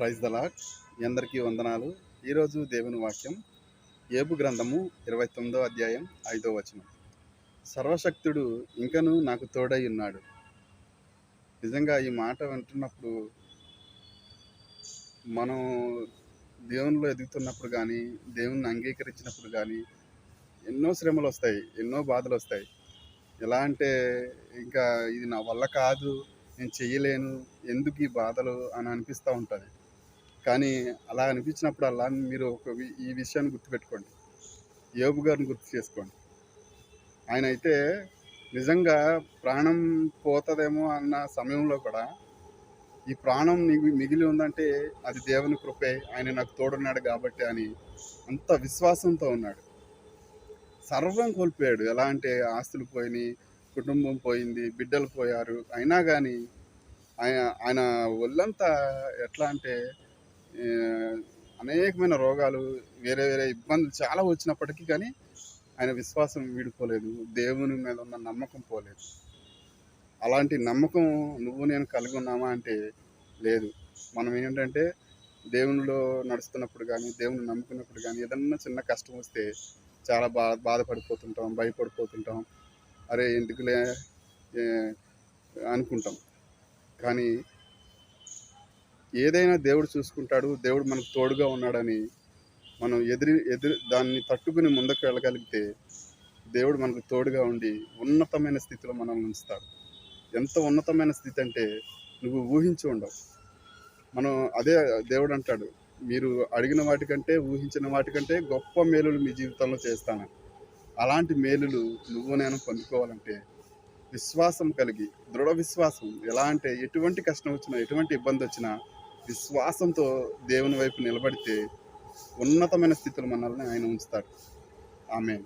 Praise the మీ అందరికీ వందనాలు. ఈరోజు దేవుని వాక్యం ఏబు గ్రంథము ఇరవై తొమ్మిదో అధ్యాయం ఐదో వచనం. సర్వశక్తుడు ఇంకను నాకు తోడై ఉన్నాడు. నిజంగా ఈ మాట వింటున్నప్పుడు మనం దేవునిలో ఎదుగుతున్నప్పుడు కానీ దేవుణ్ణి అంగీకరించినప్పుడు కానీ ఎన్నో శ్రమలు వస్తాయి ఎన్నో బాధలు వస్తాయి. ఎలా అంటే ఇంకా ఇది నా వల్ల కాదు నేను చేయలేను ఎందుకు ఈ బాధలు అని అనిపిస్తూ ఉంటుంది. కానీ అలా అనిపించినప్పుడు అలా మీరు ఒక వి- ఈ విషయాన్ని గుర్తుపెట్టుకోండి. యోబు గారిని గుర్తు చేసుకోండి. ఆయన అయితే నిజంగా ప్రాణం పోతుందేమో అన్న సమయంలో కూడా ఈ ప్రాణం మిగిలి ఉందంటే అది దేవుని కృపే ఆయన నాకు తోడున్నాడు కాబట్టి అని అంత విశ్వాసంతో ఉన్నాడు. సర్వం కోల్పోయాడు. ఎలా అంటే ఆస్తులు పోయినాయి కుటుంబం పోయింది బిడ్డలు పోయారు. అయినా కానీ ఆయన ఆయన ఒళ్ళంతా ఎట్లా అంటే అనేకమైన రోగాలు వేరే వేరే ఇబ్బందులు చాలా వచ్చినప్పటికీ కానీ ఆయన విశ్వాసం వీడిపోలేదు దేవుని మీద ఉన్న నమ్మకం పోలేదు. అలాంటి నమ్మకం నువ్వు నేను కలిగి ఉన్నామా అంటే లేదు. మనం ఏంటంటే దేవునిలో నడుస్తున్నప్పుడు కానీ దేవుని నమ్ముకున్నప్పుడు కానీ ఏదన్నా చిన్న కష్టం వస్తే చాలా బా బాధపడిపోతుంటాం భయపడిపోతుంటాం. అరే ఎందుకులే? అనుకుంటాం. కానీ ఏదైనా దేవుడు చూసుకుంటాడు దేవుడు మనకు తోడుగా ఉన్నాడని మనం ఎదిరి ఎదురు దాన్ని తట్టుకుని ముందుకు వెళ్ళగలిగితే దేవుడు మనకు తోడుగా ఉండి ఉన్నతమైన స్థితిలో మనల్ని ఉంచుతాడు. ఎంత ఉన్నతమైన స్థితి అంటే నువ్వు ఊహించి ఉండవు. మనం అదే దేవుడు అంటాడు మీరు అడిగిన వాటికంటే ఊహించిన వాటికంటే గొప్ప మేలులు మీ జీవితంలో చేస్తాను. అలాంటి మేలులు నువ్వు నేను పొందుకోవాలంటే విశ్వాసం కలిగి దృఢ విశ్వాసం ఎలా అంటే ఎటువంటి కష్టం వచ్చినా ఎటువంటి ఇబ్బంది వచ్చినా విశ్వాసంతో దేవుని వైపు నిలబడితే ఉన్నతమైన స్థితిలో మనల్ని ఆయన ఉంచుతాడు. ఆమె